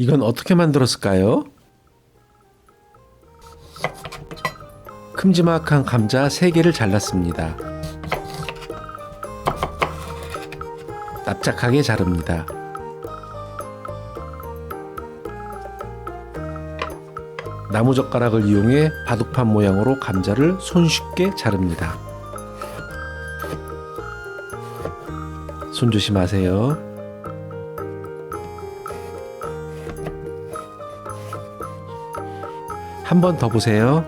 이건 어떻게 만들었을까요? 큼지막한 감자 3개를 잘랐습니다. 납작하게 자릅니다. 나무젓가락을 이용해 바둑판 모양으로 감자를 손쉽게 자릅니다. 손 조심하세요. 한 번 더 보세요.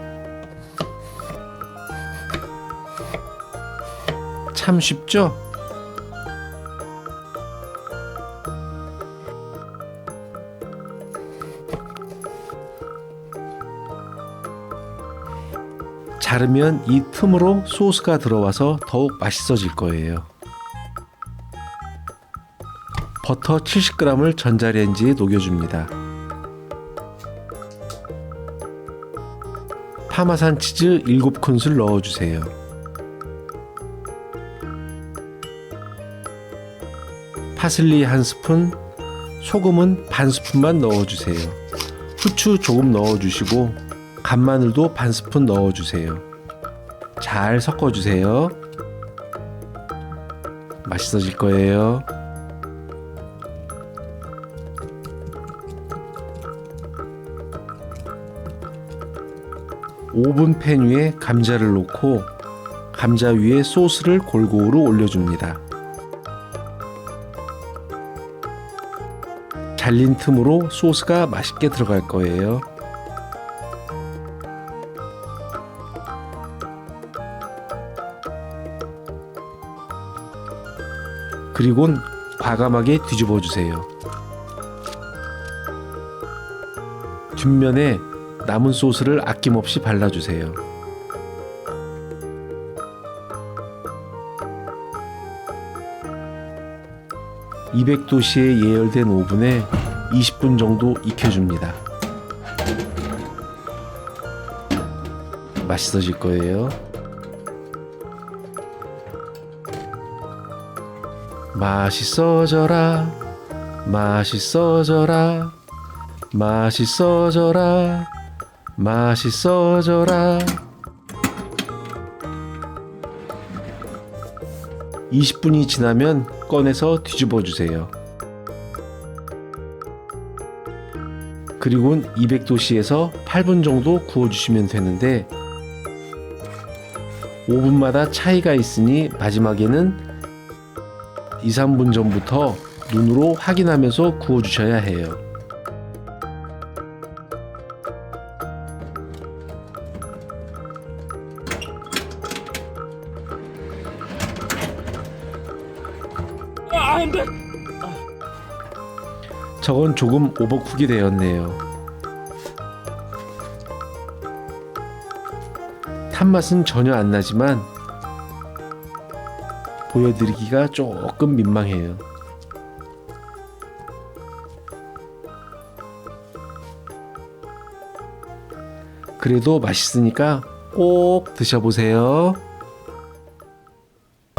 참 쉽죠? 자르면 이 틈으로 소스가 들어와서 더욱 맛있어질 거예요. 버터 70g을 전자레인지에 녹여줍니다. 파마산 치즈 7큰술 넣어주세요. 파슬리 한 스푼, 소금은 반 스푼만 넣어주세요. 후추 조금 넣어주시고 간마늘도 반 스푼 넣어주세요. 잘 섞어주세요. 맛있어질 거예요. 오븐 팬 위에 감자를 놓고 감자 위에 소스를 골고루 올려줍니다. 잘린 틈으로 소스가 맛있게 들어갈 거예요. 그리곤 과감하게 뒤집어 주세요. 뒷면에 남은 소스를 아낌없이 발라주세요. (200도씨에) 예열된 오븐에 (20분) 정도 익혀줍니다. 맛있어질 거예요. 맛있어져라, 맛있어져라, 맛있어져라, 맛있어져라. 20분이 지나면 꺼내서 뒤집어 주세요. 그리고 200도씨에서 8분 정도 구워 주시면 되는데 5분마다 차이가 있으니 마지막에는 2, 3분 전부터 눈으로 확인하면서 구워 주셔야 해요. 아, 안 돼. 저건 조금 오버쿡이 되었네요. 탄맛은 전혀 안 나지만 보여드리기가 조금 민망해요. 그래도 맛있으니까 꼭 드셔보세요.